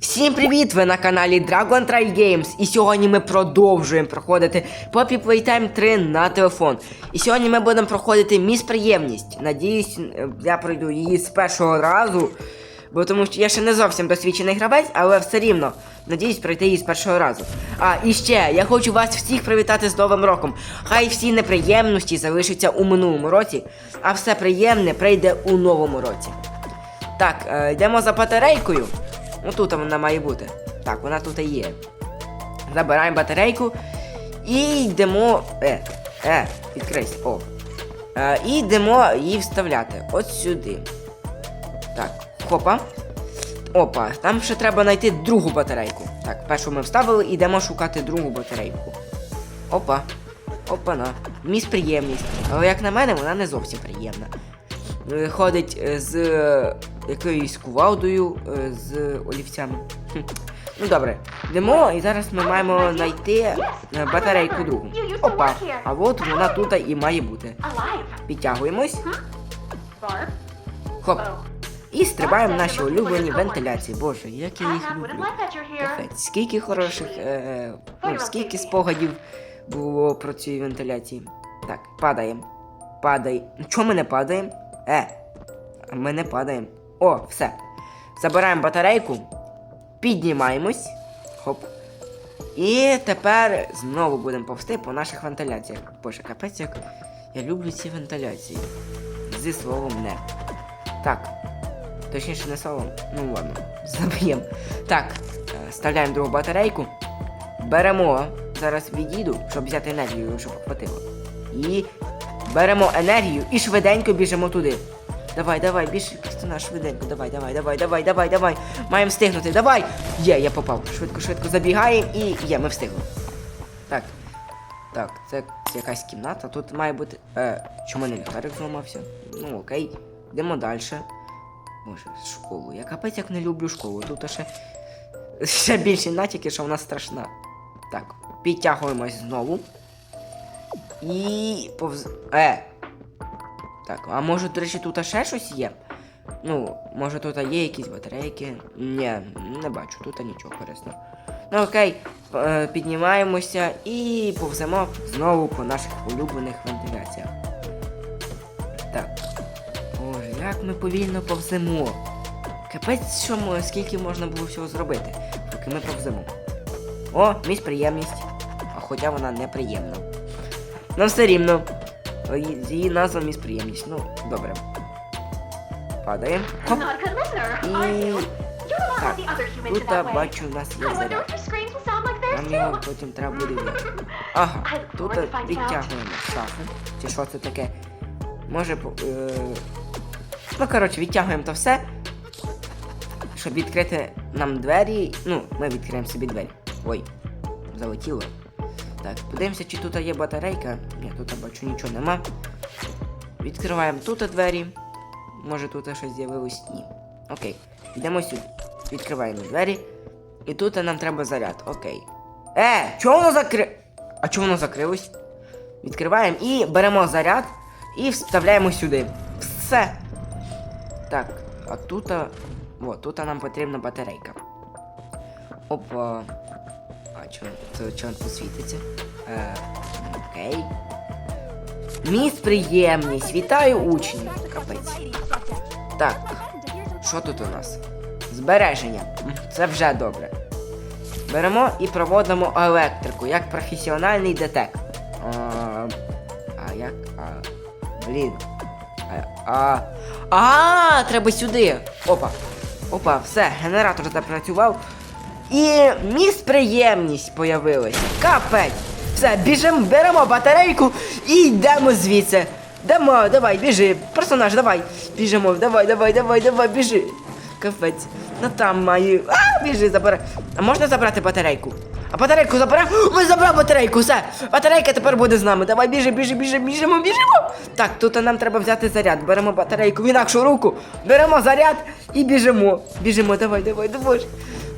Всім привіт! Ви на каналі Dragon Trail Games. І сьогодні ми продовжуємо проходити Poppy Playtime 3 на телефон. І сьогодні ми будемо проходити міс приємність. Надіюсь, я пройду її з першого разу. Бо тому що я ще не зовсім досвідчений гравець, але все рівно. Надіюсь пройти її з першого разу. А і ще я хочу вас всіх привітати з Новим роком. Хай всі неприємності залишаться у минулому році, а все приємне прийде у новому році. Так, е, йдемо за батарейкою. Ну тут вона має бути. Так, вона тут і є. Забираємо батарейку і йдемо. Е, е, відкрийся. О. Е, і йдемо її вставляти. От сюди. Так, хопа. Опа, там ще треба знайти другу батарейку. Так, першу ми вставили йдемо шукати другу батарейку. Опа. Опа-на. Міс приємність. Але як на мене, вона не зовсім приємна. Е, Ходить е, з е, якоюсь кувалдою, з олівцями. Ну добре, йдемо і зараз ми маємо знайти батарейку другу. Опа, а от вона тут і має бути. Підтягуємось, хоп. І стрибаємо в наші улюблені вентиляції. Боже, як я їх люблю. Капець, скільки хороших, е, ну, скільки спогадів було про ці вентиляції. Так, падаємо. Падаємо. Чому ми не падаємо? Е, ми не падаємо. О, все. Забираємо батарейку, піднімаємось. Хоп. І тепер знову будемо повсти по наших вентиляціях. Боже, капець, як я люблю ці вентиляції. Зі словом не. Так. Точніше не словом. Ну ладно, заб'ємо. Так, е, вставляємо другу батарейку. Беремо. Зараз відійду, щоб взяти енергію, щоб хватило. І беремо енергію і швиденько біжимо туди. Давай, давай, біж на швиденько, давай, давай, давай, давай, давай, давай. Маємо встигнути, давай! Є, я попав. Швидко, швидко забігаємо і є, ми встигли. Так. Так, це якась кімната. Тут має бути. Е, чому не ліхтарик зламався? Ну окей. Йдемо далі. Боже, школу. Я капець як не люблю школу. Тут ще, ще більші натяки, що вона страшна. Так, підтягуємось знову. І повз. Е! Так, а може, до речі, тут ще щось є? Ну, може тут є якісь батарейки? Ні, не бачу, тут нічого корисного. Ну окей, е, піднімаємося і повземо знову по наших улюблених вентиляціях. Так. Боже, як ми повільно повземо. Капець, що ми, скільки можна було всього зробити, поки ми повземо. О, місь приємність. А хоча вона неприємна. Ну все рівно. Її- З її назва місь приємність. Ну, добре. Падаємо. Хоп. І так, тут mentioned бачу, у нас є заряд. Нам його потім треба буде взяти. Ага, тут відтягуємо шафу. Чи що це таке? Може. Е... Ну, коротше, відтягуємо то все. Щоб відкрити нам двері. Ну, ми відкриємо собі двері. Ой, залетіло. Так, подивимося, чи тут є батарейка. Ні, тут бачу нічого нема. Відкриваємо тут двері. Може тут щось з'явилось? Ні. Окей. Йдемо сюди. Відкриваємо двері. І тут нам треба заряд. Окей. Е, чого воно закри... А чого воно закрилось? Відкриваємо і беремо заряд і вставляємо сюди. Все. Так, а тут. О, тут нам потрібна батарейка. Опа. А це чого світиться? Е, окей. Міс приємність. Вітаю учнів. Капець. Так. Що тут у нас? Збереження. Це вже добре. Беремо і проводимо електрику, як професіональний детек. А, а як. А, блін. А, а, а, треба сюди. Опа. Опа, все, генератор запрацював. І міст приємність появилась. Капець. Все, біжимо, беремо батарейку і йдемо звідси. Дамо, давай, біжи. Персонаж, давай. Біжимо, давай, давай, давай, давай, біжи. Капець. Ну там маю. А, біжи, забирай. А можна забрати батарейку? А батарейку забрав? Ми забрав батарейку, все. Батарейка тепер буде з нами. Давай, біжи, біжи, біжи, біжимо, біжимо. Так, тут нам треба взяти заряд. Беремо батарейку в інакшу руку. Беремо заряд і біжимо. Біжимо, давай, давай, давай.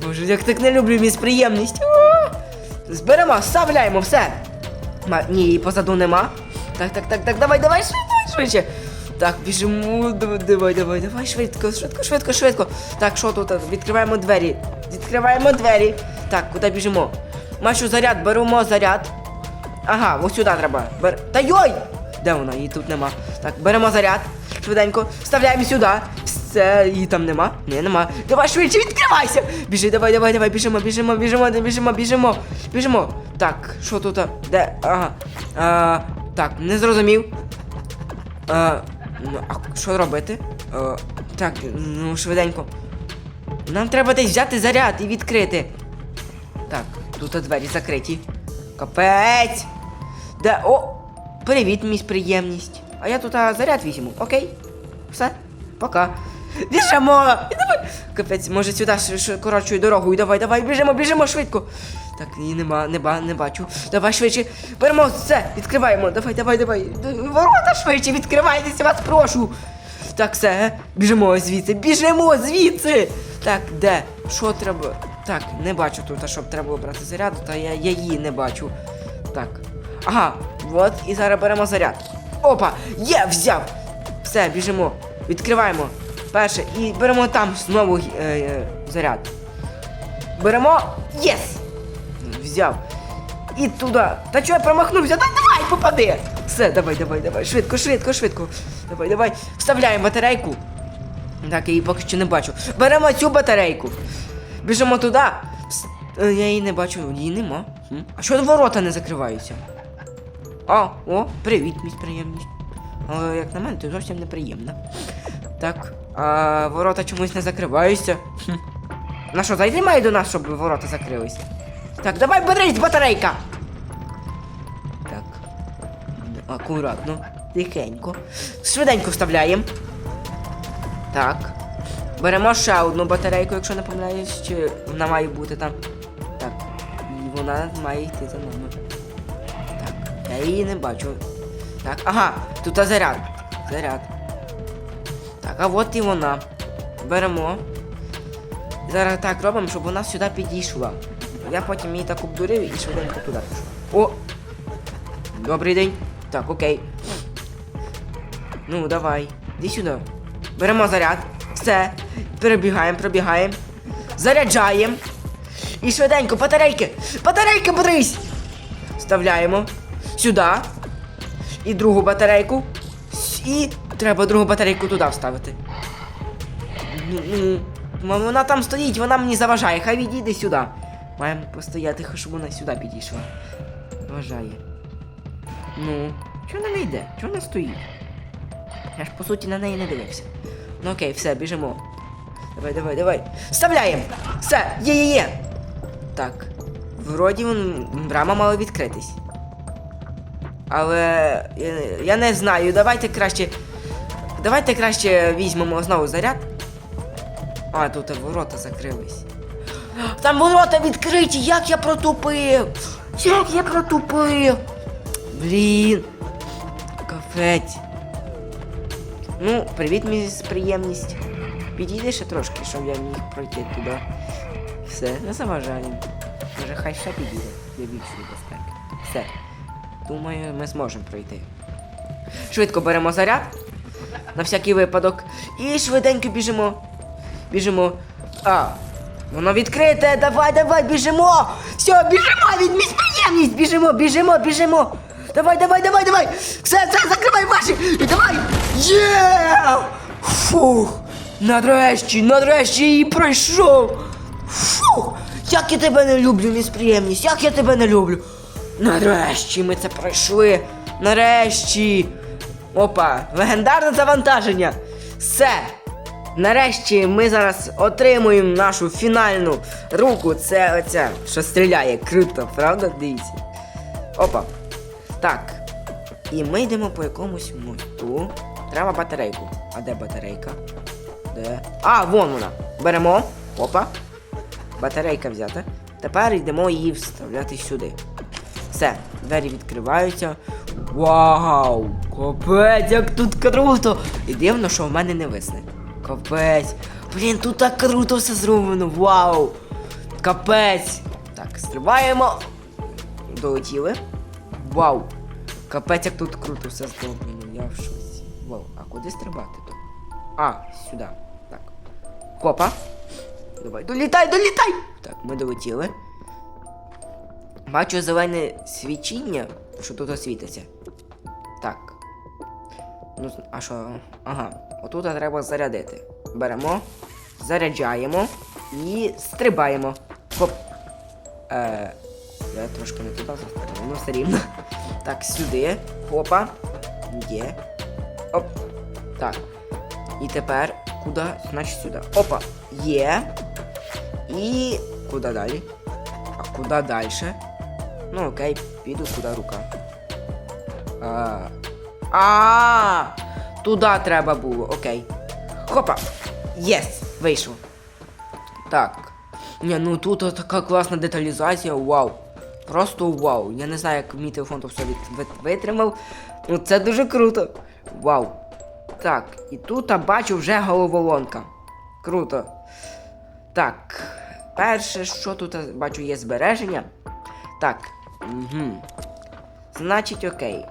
Боже, як так не люблю місприємність. Зберемо, вставляємо, все. Ма, ні, її позаду нема. Так, так, так, так, давай, давай, швидше, швидше. Так, біжимо. Давай, давай, давай, швидко, швидко, швидко, швидко. Так, що тут? Відкриваємо двері. Відкриваємо двері. Так, куди біжимо? Машу заряд, беремо заряд. Ага, ось сюди треба. Бер... Та йой! Де вона? Її тут нема. Так, беремо заряд. Швиденько. Вставляємо сюди. Все, її там нема. Ні, нема. Давай швидше, відкривайся! Біжи, давай, давай, давай, біжимо, біжимо, біжимо, біжимо, біжимо. Біжимо. Так, що тут? Де? Ага. А, так, не зрозумів. А, ну, а що робити? А, так, ну швиденько. Нам треба десь взяти заряд і відкрити. Так, тут двері закриті. Капець! Де. О! Привіт, міс приємність. А я тут заряд візьму, окей? Все, пока. Біжимо! Давай! Капець, може сюди коротшою дорогою. Давай, давай, біжимо, біжимо швидко. Так, її нема, не, не бачу. Давай швидше. Беремо все, відкриваємо. Давай, давай, давай. Ворота швидше, відкривайтеся, вас прошу. Так, все, біжимо звідси, біжимо звідси. Так, де? Що треба? Так, не бачу тут, щоб треба брати заряд, та я, я її не бачу. Так. Ага, от і зараз беремо заряд. Опа! Є, взяв! Все, біжимо. Відкриваємо. Перше. І беремо там знову е, е, заряд. Беремо. Єс! Взяв. І туди. Та чого я промахнувся? Та давай, попади! Все, давай, давай, давай. Швидко, швидко, швидко. Давай, давай. Вставляємо батарейку. Так, я її поки що не бачу. Беремо цю батарейку. Біжимо туди. Е, Я її не бачу, її нема. А що ворота не закриваються? А, о, привіт, мій приємність. Але як на мене, ти зовсім неприємна. Так, а ворота чомусь не закриваються. Хм. На що, зайди має до нас, щоб ворота закрилися? Так, давай батарейка, батарейка! Так. Акуратно, тихенько. Швиденько вставляємо. Так. Беремо ще одну батарейку, якщо не помиляюсь, чи вона має бути там. Так. Вона має йти за нами. Так, я її не бачу. Так, ага, тут заряд. Заряд. Так, а от і вона. Беремо. Зараз так робимо, щоб вона сюди підійшла. Я потім її так обдурив і швиденько туди пішов. О! Добрий день. Так, окей. Ну, давай. Іди сюди. Беремо заряд. Все. Перебігаємо, пробігаємо. Заряджаємо. І швиденько, батарейки! Батарейки, бодрись! Вставляємо. Сюди. І другу батарейку. І треба другу батарейку туди вставити. Вона там стоїть, вона мені заважає. Хай відійде сюди. Маємо постояти, щоб вона сюди підійшла. Заважає. Ну, чого не йде? Чого вона стоїть? Я ж по суті на неї не дивився. Ну окей, все, біжимо. Давай, давай, давай. Вставляємо! Все, є, є, є. Так. Вроді брама мала відкритись. Але я не знаю, давайте краще. Давайте краще візьмемо знову заряд. А, тут ворота закрились. Там ворота відкриті, як я протупив! Як я протупив! Блін. Кафець. Ну, привіт, міс приємність. Підійди ще трошки, щоб я міг пройти туди. Все, не заважаємо. Може, хай ще підійде для більшої безпеки. Все. Думаю, ми зможемо пройти. Швидко беремо заряд. На всякий випадок. І швиденько біжимо. Біжимо. А, воно відкрите. Давай, давай, біжимо. Все, біжимо від міськприємність. Біжимо, біжимо, біжимо. Давай, давай, давай, давай. Все, все, закривай ваші. І давай. Є! Фух. Нарешті, нарешті її пройшов. Фух. Як я тебе не люблю, міськприємність. Як я тебе не люблю. Нарешті ми це пройшли. Нарешті. Опа, легендарне завантаження. Все. Нарешті ми зараз отримуємо нашу фінальну руку. Це оця, що стріляє. Круто, правда? Дивіться. Опа. Так. І ми йдемо по якомусь мосту. Треба батарейку. А де батарейка? Де? А, вон вона. Беремо. Опа. Батарейка взята. Тепер йдемо її вставляти сюди. Все, двері відкриваються. Вау! Капець, як тут круто! І дивно, що в мене не висне. Капець. Блін, тут так круто все зроблено. Вау! Капець! Так, стрибаємо. Долетіли. Вау! Капець, як тут круто все зроблено. Я в шоці. Вау, а куди стрибати то? А, сюди. Так. Хопа. Давай, долітай, долітай! Так, ми долетіли. Бачу зелене свічіння, що тут освітиться. Так. Ну, а що? Ага, отут треба зарядити. Беремо, заряджаємо і стрибаємо. Хоп. Е, я трошки не туди застрибав, ну все рівно. Так, сюди. Хопа. Є. Оп. Так. І тепер куди? Значить сюди. Опа. Є. І куди далі? А куди далі? Ну окей, піду куди рука. А. А. Туди треба було, окей. Хопа! Єс! Вийшов. Так. Ні, ну тут така класна деталізація, вау. Просто вау. Я не знаю, як мій телефон то все витримав. Ну це дуже круто. Вау. Так, і тут я бачу вже головоломка. Круто. Так. Перше, що тут бачу, є збереження. Так. Угу. Значить, окей.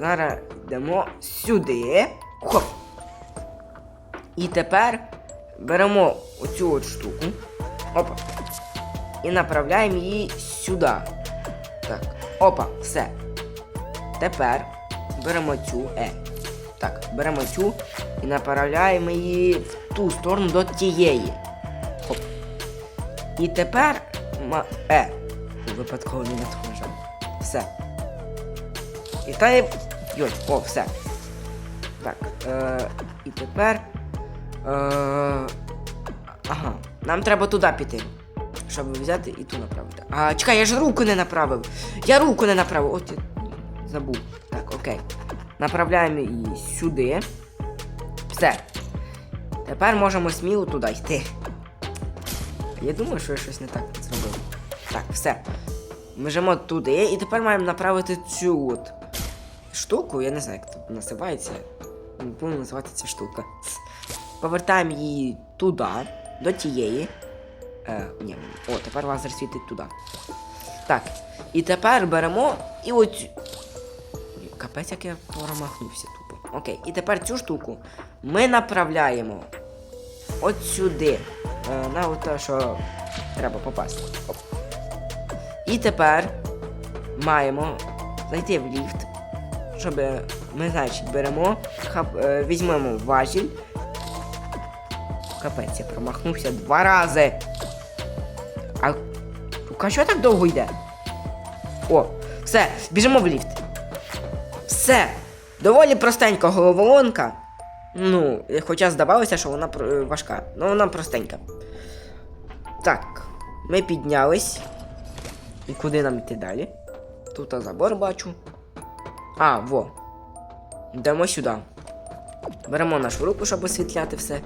Зараз йдемо сюди. Хоп. І тепер беремо оцю от штуку. Опа. І направляємо її сюди. Так. Опа, все. Тепер беремо цю. Е. Так, беремо цю і направляємо її в ту сторону до тієї. Хоп. І тепер. Е. Випадково не на. Все. І та є. Йой, о, все. Так. Е, і тепер. Е, ага. Нам треба туди піти. Щоб взяти і ту направити. А, чекай, я ж руку не направив. Я руку не направив. От я забув. Так, окей. Направляємо її сюди. Все. Тепер можемо сміло туди йти. Я думаю, що я щось не так зробив. Так, все. Ми жимо туди і тепер маємо направити цю от штуку, я не знаю, як тут називається. Називатися ця штука. Повертаємо її туди, до тієї. Е, ні, о, тепер лазер світить туди. Так. І тепер беремо і оцю. Капець, як я промахнувся тупо. Окей, і тепер цю штуку ми направляємо от сюди. Е, на те, що треба попасти. Оп. І тепер маємо зайти в ліфт, щоб ми, значить, беремо, хап, е, візьмемо важіль. Капець, я промахнувся два рази. А рука що так довго йде? О, все, біжимо в ліфт. Все. Доволі простенька головоломка. Ну, хоча здавалося, що вона е, важка, але вона простенька. Так, ми піднялись. І куди нам йти далі? Тут забор бачу. А, во. Йдемо сюди. Беремо нашу руку, щоб освітляти все.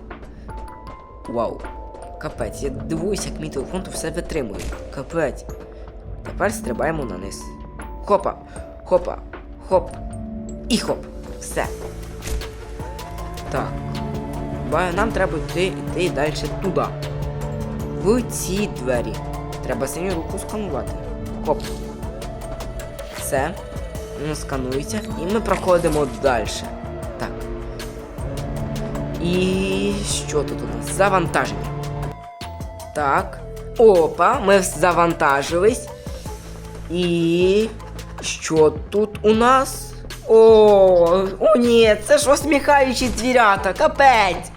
Вау. Капець, я дивуюсь, як мій телефон то все витримує. Капець. Тепер стрибаємо на низ. Хопа, хопа, хоп. І хоп. Все. Так. Нам треба йти, йти далі туди. В ці двері. Треба синю руку сканувати. Хоп. Все. Воно сканується. І ми проходимо далі. Так. І що тут у нас? Завантаження. Так. Опа, ми завантажились. І. Що тут у нас? О, о ні, це ж усміхаючі звірята, капець!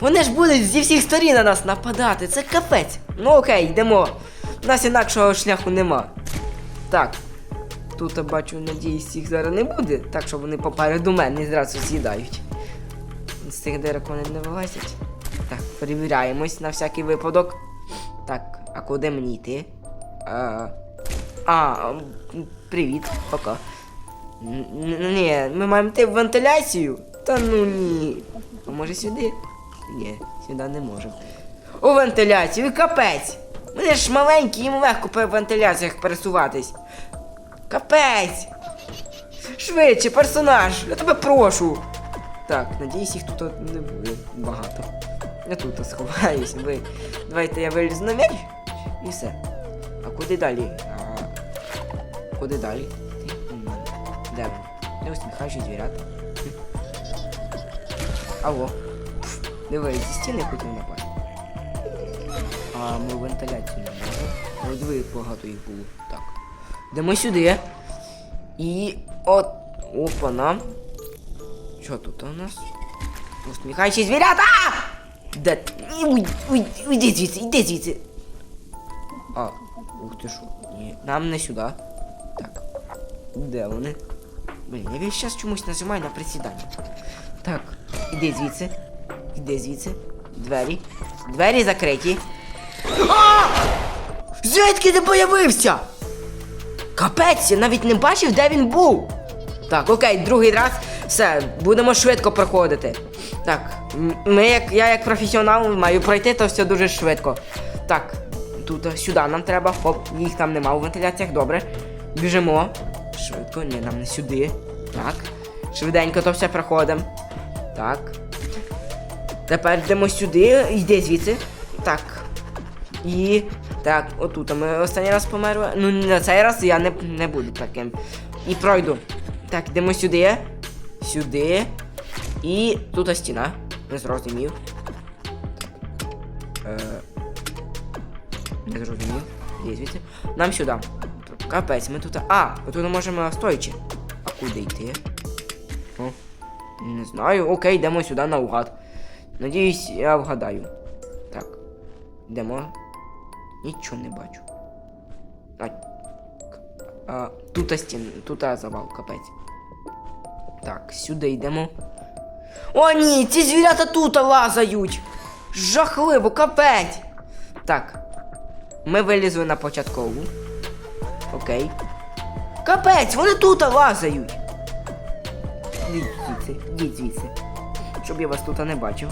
Вони ж будуть зі всіх сторін на нас нападати, це капець. Ну окей, йдемо. У нас інакшого шляху нема. Так. Тут я бачу, надіюсь, їх зараз не буде, так що вони попереду мене зразу з'їдають. З цих дирок вони не вилазять. Так, перевіряємось на всякий випадок. Так, а куди мені йти? А, а привіт, пока. Ні, ми маємо йти в вентиляцію? Та ну ні. А може сюди? Ні, сюди не можемо. У вентиляцію, капець! Вони ж маленькі, їм легко по вентиляціях пересуватись. Капець! Швидше, персонаж! Я тебе прошу! Так, надіюсь, їх тут не буде багато. Я тут сховаюсь, ви. Давайте я вилізу на м'яч і все. А куди далі? А... Куди далі? Де? Не усміхаючі звірята. Хм. Алло. Пф, Диви, зі стіни хотів напасти. А ми вентиляцію не можемо. Ой, диви, багато їх було. Так. Йдемо сюди. І от. Опа-на. Що тут у нас? Усміхаючі звірята! Уй, Уйди звідси, іди звідси. А, ух ти що. Ні, нам не сюди. Так. Де вони? Блін, я весь час чомусь нажимаю на присідання. Так, іди звідси. Іди звідси. Двері. Двері закриті. А! Звідки ти появився? Капець, я навіть не бачив, де він був. Так, окей, другий раз. Все, будемо швидко проходити. Так, ми як я як професіонал маю пройти то все дуже швидко. Так, тут сюди нам треба. Хоп, їх там нема у вентиляціях, добре. Біжимо. Швидко, ні, нам не сюди. Так. Швиденько то все проходимо. Так. Тепер йдемо сюди, йди звідси. Так. І. Так, отут ми останній раз померли. Ну, на цей раз я не, не буду таким. І пройду. Так, йдемо сюди. Сюди. І тут стіна. Не зрозумів. Е... Не зрозумів. Звідси. Нам сюди. Капець, ми тут. А, тут ми можемо стоячи. А куди йти? О, не знаю. Окей, йдемо сюди наугад. Надіюсь, я вгадаю. Так. Йдемо. Нічого не бачу. А, а тут стін, тут завал, капець. Так, сюди йдемо. О, ні, ці звірята тут лазають! Жахливо, капець! Так. Ми вилізли на початкову. Окей. Капець, вони тут лазають! Йдіть звідси, йдіть звідси. Щоб я вас тут не бачив.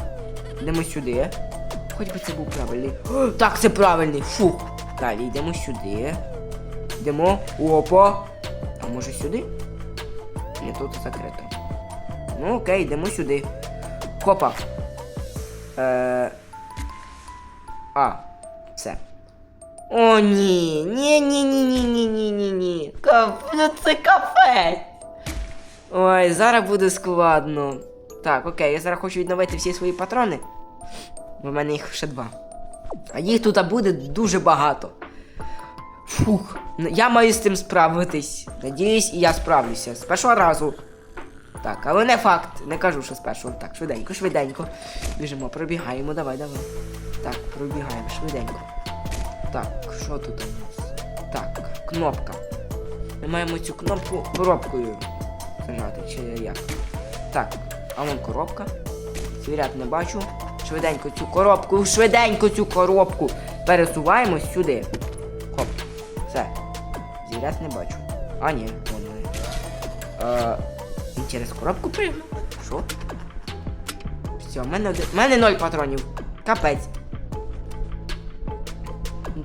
Йдемо сюди. Хоч би це був правильний. Так, це правильний. Фух. Далі йдемо сюди. Йдемо. Опа. А може сюди? Ні, тут закрито. Ну окей, йдемо сюди. Хопа. Е... А, все. О, ні. Ні, ні, ні, ні, ні, ні, ні, ні. Ну це кафе. Ой, зараз буде складно. Так, окей, я зараз хочу відновити всі свої патрони. Бо в мене їх ще два. А їх тут буде дуже багато. Фух, я маю з цим справитись. Надіюсь, і я справлюся. З першого разу. Так, але не факт. Не кажу, що з першого. Так, швиденько, швиденько. Біжимо, пробігаємо, давай, давай. Так, пробігаємо, швиденько. Так, що тут у нас? Так, кнопка. Ми маємо цю кнопку коробкою зажати, чи як? Так, а вон коробка. Звірят не бачу. Швиденько цю коробку, швиденько цю коробку. Пересуваємо сюди. Хоп. Все. Звірят не бачу. А, ні, вон вони. Е, він через коробку пригнув. Що? Все, в мене, мене ноль патронів. Капець.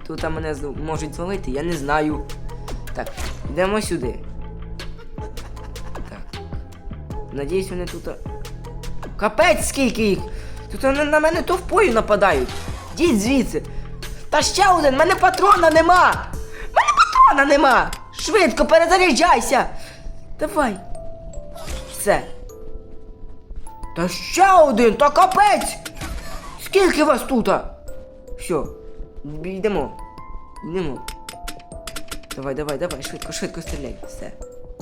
Тут мене можуть звалити, я не знаю. Так, йдемо сюди. Так. Надіюсь, вони тут. Капець, скільки їх! Тут вони на мене товпою нападають. Діть звідси. Та ще один, мене патрона нема! Мене патрона нема! Швидко перезаряджайся! Давай. Все. Та ще один, та капець! Скільки вас тут? Все. Йдемо. Йдемо. Давай, давай, давай, швидко, швидко стріляй. Все.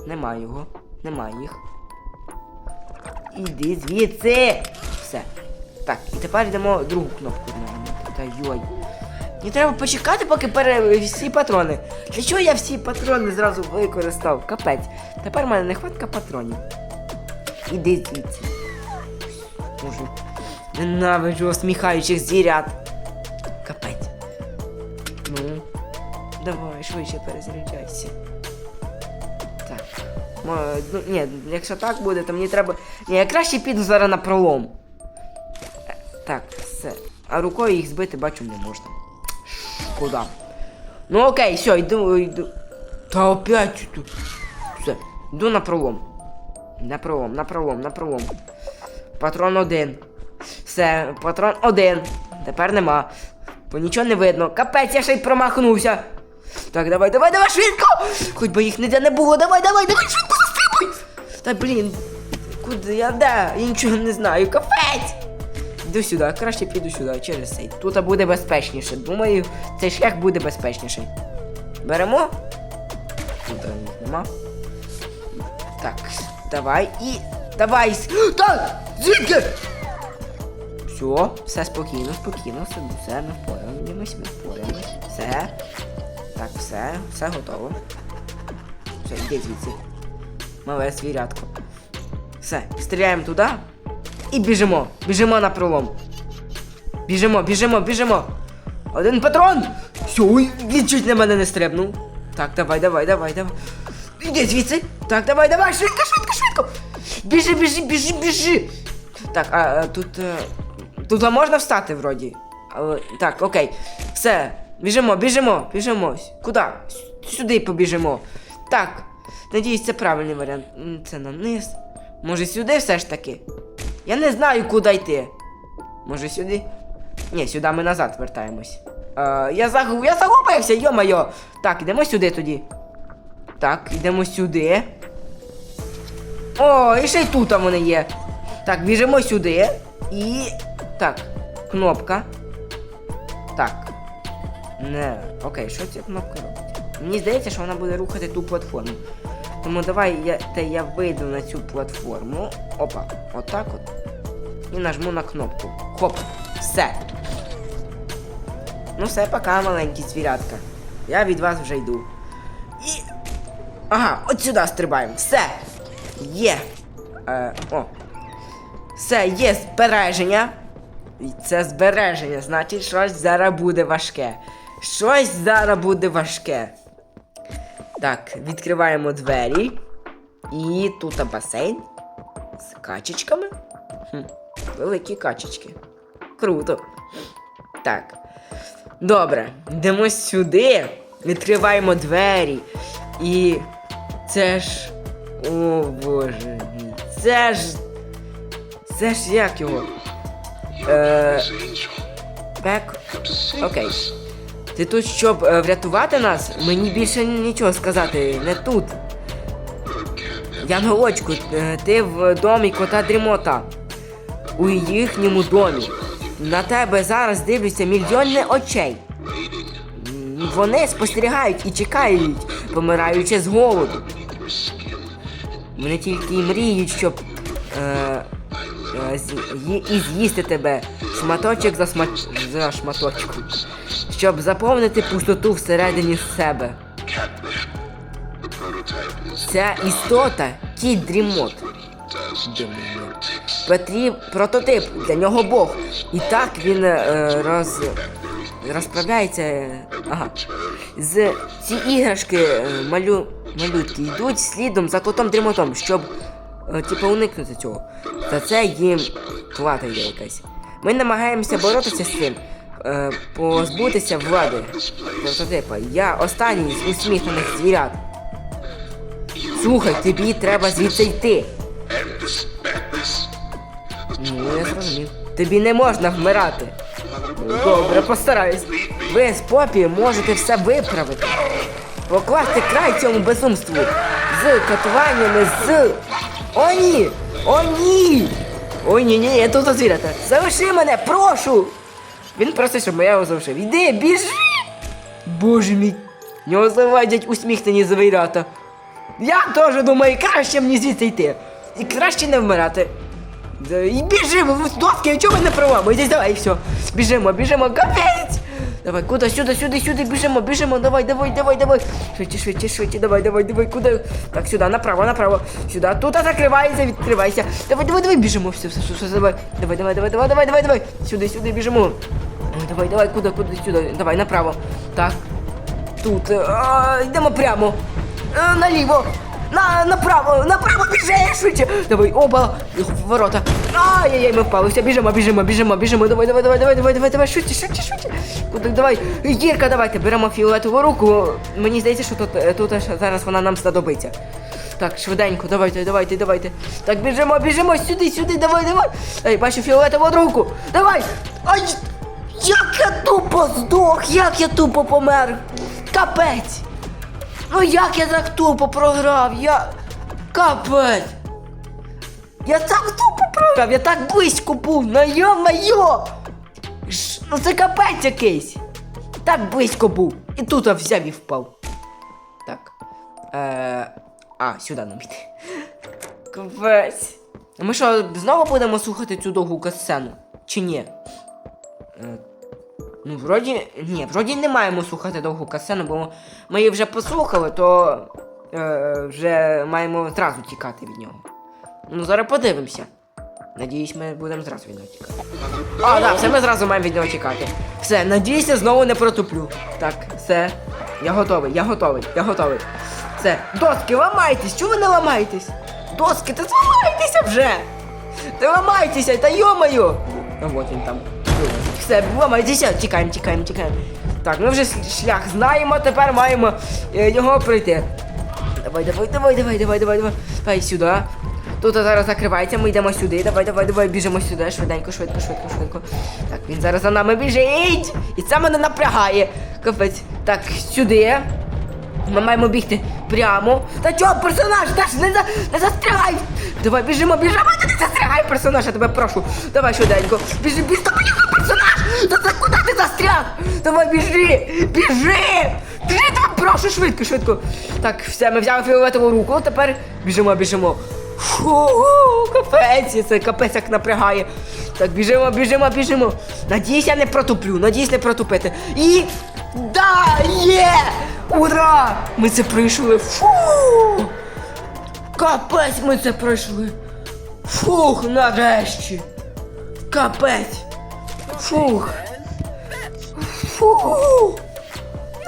Нема його. Нема їх. Іди звідси. Все. Так, і тепер йдемо другу кнопку. Та йой. Мені треба почекати, поки пере... всі патрони. Для чого я всі патрони зразу використав? Капець. Тепер в мене нехватка патронів. Іди звідси. Боже. Ненавиджу осміхаючих звірят. Капець. Ну. Давай, швидше перезаряджайся. Так. Ну, ні, якщо так буде, то мені треба. Ні, я краще піду зараз на пролом. Так, все. А рукою їх збити бачу не можна. Шкода. Ну окей, все, йду, йду. Та опять тут. Все, йду на пролом. На пролом, на пролом, на пролом. Патрон один. Все, патрон один. Тепер нема. Бо нічого не видно. Капець, я ще й промахнувся. Так, давай, давай, давай, швидко! Хоч би їх ніде не було, давай, давай, давай, швидко застрибуй! Та блін, Куди я де? Я нічого не знаю. Капець! Йду сюди, краще піду сюди через цей. Тут буде безпечніше. Думаю, цей шлях буде безпечніший. Беремо. Тут нема. Так, давай і. Давай! Так! Звідки? Все, все спокійно, спокійно, все, все, ми впораємось, ми впораємось. Все. Так, все, все готово. Все, йди звідси. Мале звірятко. Все, стріляємо туди і біжимо. Біжимо на пролом. Біжимо, біжимо, біжимо. Один патрон! Все, він чуть на мене не стрибнув. Так, давай, давай, давай, давай. Іди звідси. Так, давай, давай, швидко, швидко, швидко. Біжи, біжи, біжи, біжи. Так, а, а тут. е, Тут можна встати вроді. Але, так, окей. Все. Біжимо, біжимо, біжимо. Куди? Сюди побіжимо. Так. Надіюсь, це правильний варіант. Це на низ. Може сюди все ж таки? Я не знаю, куди йти. Може сюди? Ні, сюди ми назад вертаємось. Е, я загуб, я загубився, йо-моє. Так, йдемо сюди тоді. Так, йдемо сюди. О, і ще й тут вони є. Так, біжимо сюди. І. Так, кнопка. Так. Не. Окей, що ця кнопка робить? Мені здається, що вона буде рухати ту платформу. Тому давай я, те я вийду на цю платформу. Опа, отак от. І нажму на кнопку. Хоп, все. Ну все, пока, маленькі звірятка. Я від вас вже йду. І. Ага, от сюди стрибаємо. Все. Є. Е, о. Все, є збереження. І Це збереження, значить, щось зараз буде важке. Щось зараз буде важке. Так, відкриваємо двері. І тут басейн. З качечками. Хм, великі качечки. Круто. Так. Добре, йдемо сюди, відкриваємо двері. І. Це ж. О боже мій. Це ж. Це ж як його? Е, Бек. Окей. Ти тут, щоб е, врятувати нас, мені більше нічого сказати, не тут. Янголочку, е, ти в домі кота дрімота. У їхньому домі. На тебе зараз дивляться мільйони очей. Вони спостерігають і чекають, помираючи з голоду. Вони тільки й мріють, щоб е, е, і з'їсти тебе шматочок за, сма... за шматочком, щоб заповнити пустоту всередині себе. Ця істота кіт дрімот. Петрі прототип, для нього Бог. І так він е, роз... розправляється. е, Ага. З ці іграшки е, малю... малютки йдуть слідом за котом дрімотом, щоб е, типу уникнути цього. За це їм плата йде якась. Ми намагаємося боротися з цим, е, позбутися влади прототипа. Я останній з усміхнених звірят. Слухай, тобі треба звідси йти. Ну, я зрозумів. Тобі не можна вмирати. Добре, постараюсь. Ви з попі можете все виправити. Покласти край цьому безумству. З катуваннями з. О ні! О ні! Ой ні, ні, я тут звірята. Залиши мене, прошу! Він просить, щоб я його залишив. Іди, біжи! Боже мій. Нього завадять усміхнені звірята. Я теж думаю, краще мені звідси йти. І краще не вмирати. І біжимо, ви доски, чого ви не проламуєтесь? Давай, все. Біжимо, біжимо, капець! Давай, куди, сюди, сюди, сюди, біжимо, біжимо, давай, давай, давай, давай. Швидше, швидше, швидше, давай, давай, давай, куди? Так, сюди, направо, направо, сюди, тут закривається, відкривайся. Давай, давай, давай, біжимо, все, все, все, все, давай. Давай, давай, давай, давай, давай, давай, давай. Сюди, сюди, біжимо. Давай, давай, куди, куди, сюди, давай, направо. Так. Тут, а, йдемо прямо. Е, наліво. На, направо, направо біжи швидше. Давай, оба, ворота. Ай-яй-яй, ми впали. Все, біжимо, біжимо, біжимо, біжимо. Давай, давай, давай, давай, давай, давай, давай, швидше, швидше, швидше. Куди, давай. Гірка, давайте, беремо фіолетову руку. Мені здається, що тут, е, тут зараз вона нам знадобиться. Так, швиденько, давайте, давайте, давайте. Так, біжимо, біжимо, сюди, сюди, давай, давай. Ей, бачу фіолетову руку. Давай. Ай, як я тупо здох, як я тупо помер. Капець. Ну як я так тупо програв? Я. Капець. Я так тупо програв, я так близько був, ну йо-майо! Ну це капець якийсь. Так близько був. І тут я взяв і впав. Так. Е... А, сюди нам йти. Капець. Ми що, знову будемо слухати цю довгу касцену? Чи ні? Ну, вроді. Ні, вроді не маємо слухати довгу касцену, бо ми її вже послухали, то е, вже маємо зразу тікати від нього. Ну, зараз подивимося. Надіюсь, ми будемо зразу від нього тікати. А, так, все, ми зразу маємо від нього тікати. Все, надіюся, знову не протуплю. Так, все. Я готовий, я готовий, я готовий. Все, доски, ламайтесь! Чого ви не ламаєтесь? Доски, та зламайтеся вже! Та ламайтеся, та йомаю! А от він там. Все, ламайтеся, тікаємо, тікаємо, тікаємо. Так, ми вже шлях знаємо, тепер маємо е, його пройти. Давай, давай, давай, давай, давай, давай, давай. Давай сюди. Тут зараз закривається, ми йдемо сюди. Давай, давай, давай, біжимо сюди. Швиденько, швидко, швидко, швидко. Так, він зараз за нами біжить. І це мене напрягає. Капець. Так, сюди. Ми маємо бігти прямо. Та чого, персонаж, ж не, за, не застрягай! Давай, біжимо, біжимо, та не застрягай, персонаж, я тебе прошу. Давай швиденько. Біжи, біжи, та поїхав, персонаж! Та це куди ти застряг? Давай, біжи! Біжи! Біжи, тебе прошу, швидко, швидко. Так, все, ми взяли фіолетову руку, тепер біжимо, біжимо. Фу, капець, це капець як напрягає. Так, біжимо, біжимо, біжимо. Надіюсь, я не протуплю, надіюсь не протупити. І. Да, є! Ура! Ми це пройшли. Фу! Капець, ми це пройшли. Фух, нарешті. Капець. Фух. Фух.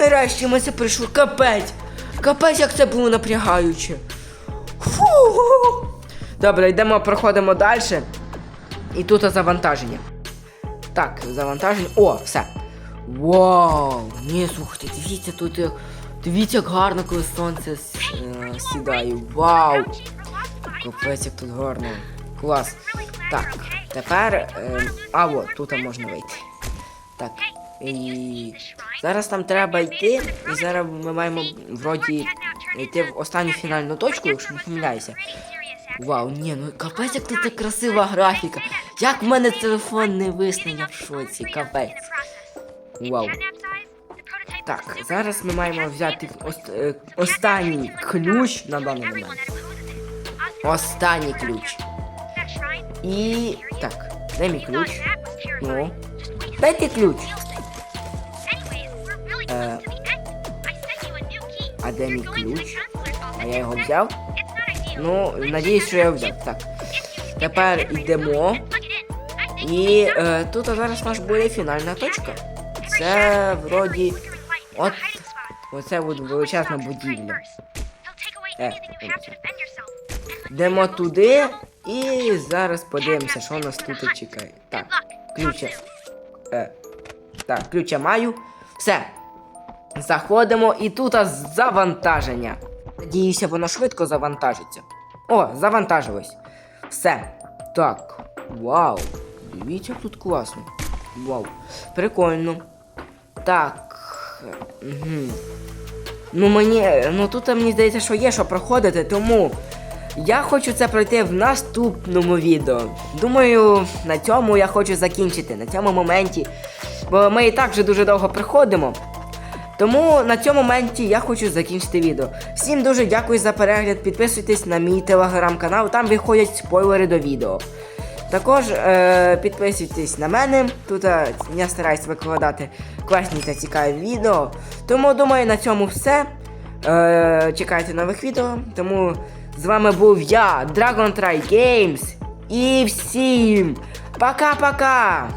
Нарешті ми це пройшли. Капець. Капець, як це було напрягаюче. Фу. Добре, йдемо, проходимо далі. І тут завантаження. Так, завантаження. О, все. Вау! Ні, слухайте, дивіться тут. Дивіться, як гарно, коли сонце е, сідає. Вау! Капець, як тут гарно. Клас. Так, тепер. Е, а от, тут можна вийти. Так. І зараз нам треба йти. І зараз ми маємо вроді йти в останню фінальну точку, якщо не помиляюся. Вау, ні, ну капець, як тут так красива графіка. Як в мене телефон не висне, в шоці, капець. Вау. Так, зараз ми маємо взяти ост- е, останній ключ на даний момент. Останній ключ. І. Так, де мій ключ? Ну. Дайте ключ. А де мій ключ? А я його взяв? Ну, надіюсь, що я його взяв. Так. Тепер йдемо. І е, тут зараз наш буде фінальна точка. Це вроді. От. Оце от величезна будівля. Е, Йдемо туди і зараз подивимося, що нас тут чекає. Так, ключа. Е, так, ключа маю. Все. Заходимо і тут завантаження. Надіюся, воно швидко завантажиться. О, завантажилось. Все. Так. Вау. Дивіться, тут класно. Вау. Прикольно. Так. Угу. Ну мені. Ну тут мені здається, що є що проходити, тому. Я хочу це пройти в наступному відео. Думаю, на цьому я хочу закінчити, на цьому моменті. Бо ми і так вже дуже довго приходимо. Тому на цьому моменті я хочу закінчити відео. Всім дуже дякую за перегляд. Підписуйтесь на мій телеграм-канал, там виходять спойлери до відео. Також е, підписуйтесь на мене. Тут е, я стараюсь викладати класні та цікаві відео. Тому думаю, на цьому все. Е, чекайте нових відео. Тому з вами був я, Dragon Try Games. І всім пока-пока!